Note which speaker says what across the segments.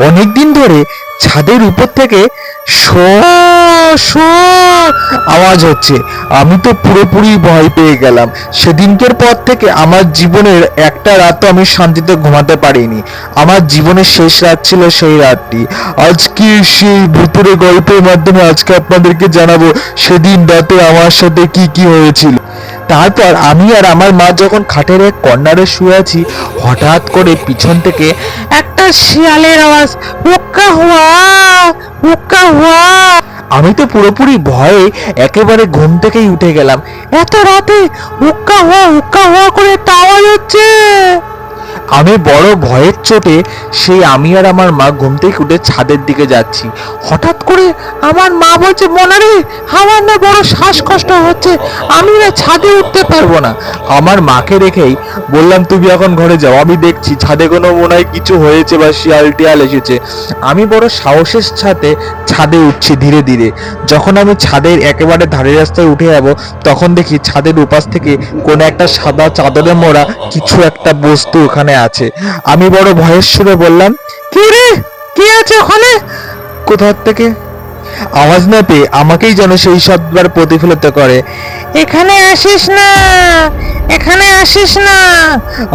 Speaker 1: অনেকদিন ধরে ছাদের উপর থেকে শো শো আওয়াজ হচ্ছে। আমি তো পুরোপুরি ভয় পেয়ে গেলাম। সেদিনকের পর থেকে আমার জীবনের একটা রাতও আমি শান্তিতে ঘুমাতে পারিনি। আমার জীবনের শেষ রাত ছিল সেই রাতটি। আজকে সেই ভূতের গল্পের মাধ্যমে আজকে আপনাদেরকে জানাব সেদিন রাতে আমার সাথে কি কি হয়েছিল। তারপর আমি আর আমার মা যখন খাটের এক কর্নারে শুয়ে আছি, হঠাৎ করে পিছন থেকে একটা শিয়ালের আওয়াজ উক্কা হওয়া, বোকা হওয়া। আমি তো পুরোপুরি ভয়ে একেবারে ঘুম থেকেই উঠে গেলাম। এত রাতে হুক্কা হওয়া হুক্কা হওয়া করে তাওয়া হচ্ছে। আমি বড় ভয়ের চোটে সেই আমি আর আমার মা ঘুম থেকে উঠে ছাদের দিকে যাচ্ছি। হঠাৎ করে আমার মা বলছে মনারে আমার না বড় শ্বাসকষ্ট হচ্ছে, আমি না ছাদে উঠতে পারব না। আমার মাকে রেখেই বললাম, তুমি এখন ঘরে যাও, আমি দেখছি ছাদে কোনো মনে হয় কিছু হয়েছে বা শিয়াল টিয়াল এসেছে। আমি বড় সাহসের সাথে ছাদে উঠছি ধীরে ধীরে। যখন আমি ছাদের একেবারে ধারে রাস্তায় উঠে যাব, তখন দেখি ছাদের উপাস থেকে কোনো একটা সাদা চাদরে মোড়া কিছু একটা বস্তু ওখানে আছে। আমি বড় ভয়ের সুরে বললাম, কি রে? কি আছে ওখানে? কোথার থেকে? আওয়াজ না পেয়ে আমাকেই যেন সেই শব্দবার প্রতিফলিত করে, এখানে আসিস না। এখানে আসিস না।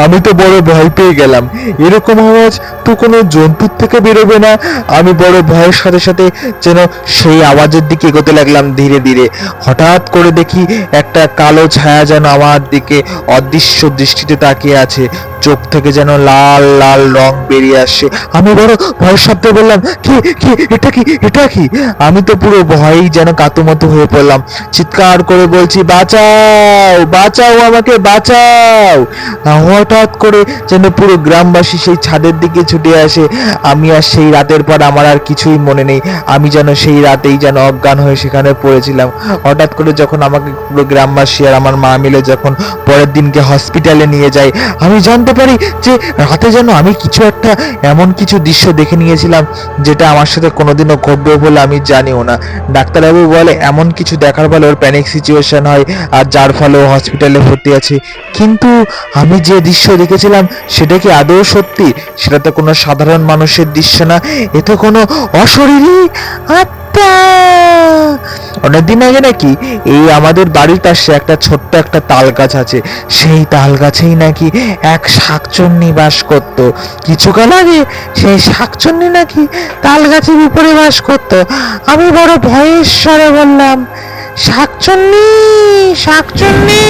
Speaker 1: আমি তো বড় ভয় পেয়ে গেলাম। এরকম আওয়াজ তো কোনো জন্তুর থেকে বেরোবে না। আমি বড় ভয়ের সাথে সাথে যেন সেই আওয়াজের দিকে এগোতে লাগলাম ধীরে ধীরে। হঠাৎ করে দেখি একটা কালো ছায়া যেন আমার দিকে অদৃশ্য দৃষ্টিতে তাকিয়ে আছে। চোখ থেকে যেন লাল লাল রং বেরিয়ে আসছে। আমি বড় ভয়ের শব্দে বললাম, কি কি, এটা কি এটা কি? আমি তো পুরো ভয়েই যেন কাতুমতো হয়ে পড়লাম। চিৎকার করে বলছি, বাঁচাও বাঁচাও আমাকে বাঁচাও। হঠাৎ করে যেন পুরো গ্রামবাসী সেই ছাদের দিকে ছুটে আসে। আমি আর সেই রাতের পর আমার আর কিছুই মনে নেই। আমি যেন সেই রাতেই যেন অজ্ঞান হয়ে সেখানে পড়েছিলাম। হঠাৎ করে যখন আমাকে পুরো গ্রামবাসী আর আমার মা মিলে যখন পরের দিনকে হসপিটালে নিয়ে যায়, আমি জানতে পারি যে রাতে যেন আমি কিছু একটা এমন কিছু দৃশ্য দেখে নিয়েছিলাম, যেটা আমার সাথে কোনোদিনও ঘটবে বলে আমি জানিও না। ডাক্তারবাবু বলে, এমন কিছু দেখার ফলে ওর প্যানিক সিচুয়েশন হয়, আর যার ফলে ও হসপিটালে ভর্তি আছে। কিন্তু আমি যে দৃশ্য দেখেছিলাম, সেটা কি আদৌ সত্যি? সেটা তো কোনো সাধারণ মানুষের দৃশ্য না, এ তো কোনো অশরীরী আত্মা। অনেকদিন আগে নাকি এই আমাদের বাড়ির পাশে একটা ছোট্ট একটা তাল গাছ আছে। সেই তাল গাছেই নাকি এক শাকচন্নি বাস করত। কিছুকাল আগে সেই শাকচন্নি নাকি তাল গাছের উপরে বাস করত। আমি বড় ভয়ের স্বরে বললাম শাকচন্নি শাকচন্নি।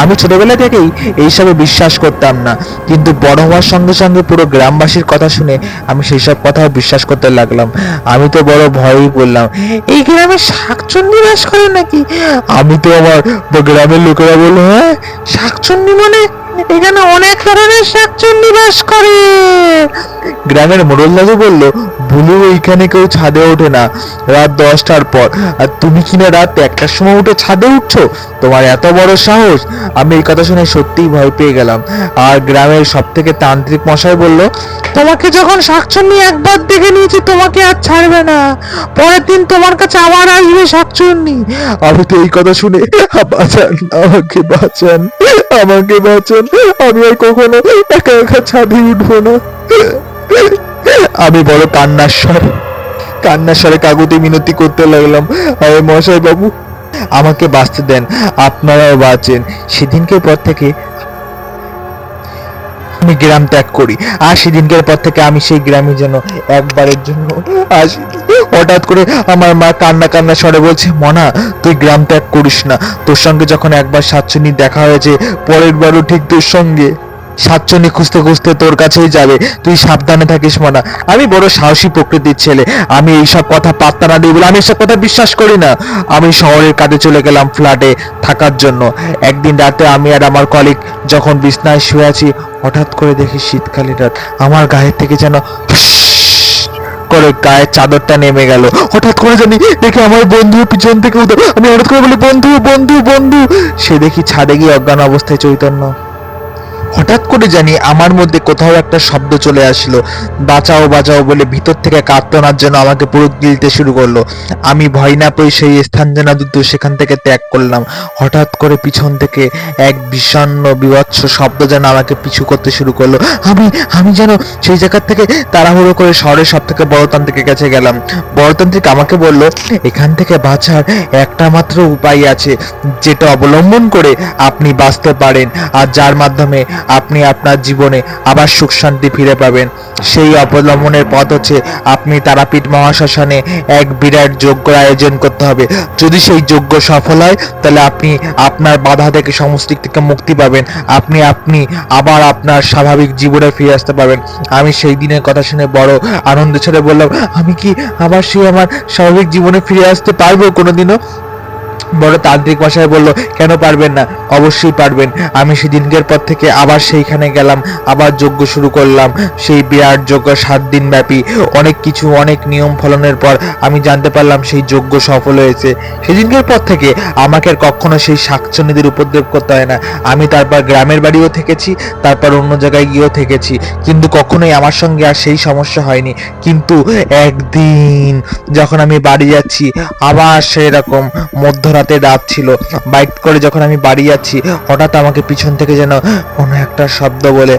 Speaker 1: আমি ছোটবেলা থেকেই এইসবে বিশ্বাস করতাম না, কিন্তু বড় হওয়ার সঙ্গে সঙ্গে পুরো গ্রামবাসীর কথা শুনে আমি সেই সব কথাও বিশ্বাস করতে লাগলাম। আমি তো বড় ভয়ই বললাম এই গ্রামে শাকচন্নি বাস করে নাকি? আমি তো আমার গ্রামের লোকেরা বলল হ্যাঁ শাকচন্নি মানে এখানে অনেক ধরনের শাকচন্নি বাস করে। গ্রামের মোড়ল দাদু বলল ভুলু এইখানে কেউ ছাদে ওঠে না। রাত দশটার পর। আর তুমি কিনা রাত একটার সময় উঠে ছাদে উঠছো? তোমার এত বড় সাহস। আমি এই কথা শুনে সত্যিই ভয় পেয়ে গেলাম। আর গ্রামের সব থেকে তান্ত্রিক মশাই বলল তোমাকে যখন শাকচুন্নি একবার দেখে নিয়েছি তোমাকে আর ছাড়বে না। পরের দিন তোমার কাছে আবার আসবে শাকচুন্নি। আমি তো এই কথা শুনে বাঁচান আমাকে বাঁচান আমাকে বাঁচান। আমি আর কখনো একা একা ছাদে উঠবো না। আমি বড় কান্নার স্বর। কান্নার স্বরে কাকুতি মিনতি করতে লাগলাম। আরে মশাই বাবু, আমাকে বাঁচতে দেন, আপনারাও বাঁচেন। সেদিনকে পর থেকে আমি গ্রাম ত্যাগ করি। আর সেদিনকার পর থেকে আমি সেই গ্রামে যেন একবারের জন্য আসি। হঠাৎ করে আমার মা কান্না কান্না স্বরে বলছে, মনা, তুই গ্রাম ত্যাগ করিস না। তোর সঙ্গে যখন একবার সাতচন্নি দেখা হয়েছে, পরের বারও ঠিক তোর সঙ্গে। সাতচন্নি খুঁজতে খুঁজতে তোর কাছেই যাবে। তুই সাবধানে থাকিস মনা। আমি বড় সাহসী প্রকৃতির ছেলে। আমি এইসব কথা পাত্তা না দিই বলে আমি এসব কথা বিশ্বাস করি না। আমি শহরের কাজে চলে গেলাম ফ্ল্যাটে থাকার জন্য। একদিন রাতে আমি আর আমার কলিগ যখন বিছনায় শুয়ে আছি, হঠাৎ করে দেখি শীতকালে রাত। আমার গায়ের থেকে যেন করে গায়ের চাদরটা নেমে গেল। হঠাৎ করে জানি দেখি আমার বন্ধু পিছন থেকে উঠে আমি হঠাৎ করে বলি, বন্ধু বন্ধু বন্ধু। সে দেখি ছাদে গিয়ে অজ্ঞান অবস্থায় চৈতন্য। হঠাৎ করে জানি আমার মধ্যে কোথাও একটা শব্দ চলে আসলো। বাঁচাও বাঁচাও বলে ভিতর থেকে কাঁপতনার জন্য আমাকে পুরো গিলতে শুরু করল। আমি ভয় না পেয়ে সেই স্থান যেন দ্রুত সেখান থেকে ত্যাগ করলাম। হঠাৎ করে পিছন থেকে এক বিষণ্ণ, বিভৎস শব্দ যেন আমাকে পিছু করতে শুরু করল। আমি আমি যেন সেই জায়গার থেকে তাড়াহুড়ো করে শহরের সব থেকে বড়তান্ত্রিকের কাছে গেলাম। বড়তান্ত্রিক আমাকে বলল, এখান থেকে বাঁচার একটা মাত্র উপায় আছে, যেটা অবলম্বন করে আপনি বাঁচতে পারেন। আর যার মাধ্যমে আপনি আপনার জীবনে আবার সুখ শান্তি ফিরে পাবেন। সেই অবলম্বনের পথ হচ্ছে আপনি তারাপীঠ মহাশ্মশানে এক বিরাট যজ্ঞর আয়োজন করতে হবে। যদি সেই যজ্ঞ সফল হয়, তাহলে আপনি আপনার বাধা থেকে সমস্ত থেকে মুক্তি পাবেন। আপনি আপনি আবার আপনার স্বাভাবিক জীবনে ফিরে আসতে পারবেন। আমি সেই দিনের কথা শুনে বড় আনন্দ ছেড়ে বললাম, আমি কি আবার সেই আমার স্বাভাবিক জীবনে ফিরে আসতে পারব কোনোদিনও? বড় তান্ত্রিক মশাই বলল, কেন পারবেন না? অবশ্যই পারবেন। আমি সেদিনকের পর থেকে আবার সেইখানে গেলাম, আবার যজ্ঞ শুরু করলাম। সেই বিরাট যজ্ঞ সাত দিন ব্যাপী। অনেক কিছু, অনেক নিয়ম ফলনের পর আমি জানতে পারলাম সেই যজ্ঞ সফল হয়েছে। সেদিনকের পর থেকে আমাকে কখনো সেই শাকচুনিদের উপদ্রব করতে হয় না। আমি তারপর গ্রামের বাড়িও থেকেছি, তারপর অন্য জায়গায় গিয়েও থেকেছি। কিন্তু কখনোই আমার সঙ্গে আর সেই সমস্যা হয়নি। কিন্তু একদিন যখন আমি বাড়ি যাচ্ছি, আবার সেরকম মধ্যরাতে রাত ছিল। বাইক করে যখন আমি বাড়ি যাচ্ছি, হঠাৎ আমাকে পিছন থেকে যেন কোনো একটা শব্দ বলে,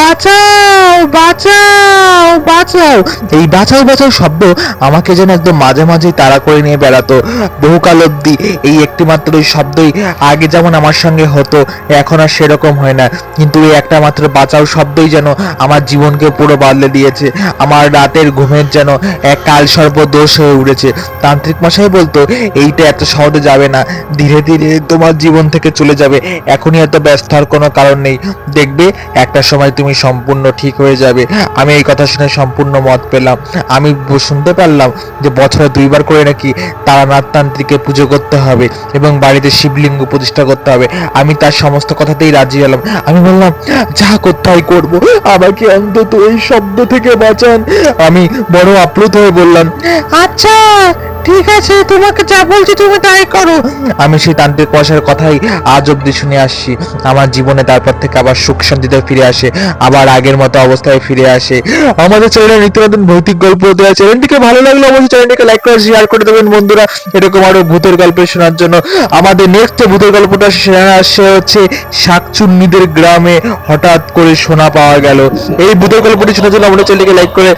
Speaker 1: বাঁচাও বাঁচাও বাঁচাও। এই বাঁচাও বাঁচাও শব্দ আমাকে যেন একদম মাঝে মাঝেই তাড়া করে নিয়ে বেড়াতো। বহুকাল অব্দি এই একটি মাত্র ওই শব্দই আগে যেমন আমার সঙ্গে হতো, এখন আর সেরকম হয় না। কিন্তু এই একটা মাত্র বাঁচাও শব্দই যেন আমার জীবনকে পুরো বদলে দিয়েছে। আমার রাতের ঘুমের যেন এক কাল সর্ব দোষ হয়ে উঠেছে। তান্ত্রিক মশাই বলতো, এইটা এত সহজে যাবে না। ধীরে ধীরে তোমার জীবন থেকে চলে যাবে। এখনই এত ব্যস্ত হওয়ার কোনো কারণ নেই। দেখবে, একটা সময় তুমি সম্পূর্ণ ঠিক হয়ে যাবে। আমি এই কথা শুনে সম্পূর্ণ মত পেলাম। আমি শুনতে পারলাম যে বছরে দুইবার করে নাকি তারানাথ তান্ত্রিকে পুজো করতে হবে এবং বাড়িতে শিবলিঙ্গ প্রতিষ্ঠা করতে হবে। আমি তার সমস্ত কথাতেই রাজি হলাম। আমি বললাম, যা করতে হয় করব। আমাকে অন্তত এই শব্দ থেকে বাঁচান। আমি বড় আপ্লুত হয়ে বললাম আচ্ছা ঠিক আছে, তোমাকে যা বলছি তুমি তাই করো। আমি সেই তান্ত্রিক পয়সার কথাই আজ অব্দি শুনে আসছি। আমার জীবনে তারপর থেকে আবার সুখ শান্তিতে ফিরে আসে, আবার আগের মতো অবস্থায় ফিরে আসে। আমাদের চ্যানেলে নিত্য নতুন ভৌতিক গল্প দেওয়া চ্যানেলটিকে ভালো লাগলে অবশ্যই চ্যানেলটিকে লাইক করে শেয়ার করে দেবেন। বন্ধুরা, এরকম আরও ভূতের গল্প শোনার জন্য আমাদের নেক্সট যে ভূতের গল্পটা শোনা আসছে হচ্ছে শাকচুন্নিদের গ্রামে হঠাৎ করে সোনা পাওয়া গেল। এই ভূতের গল্পটি শোনার জন্য আমাদের চ্যানেলটিকে লাইক করে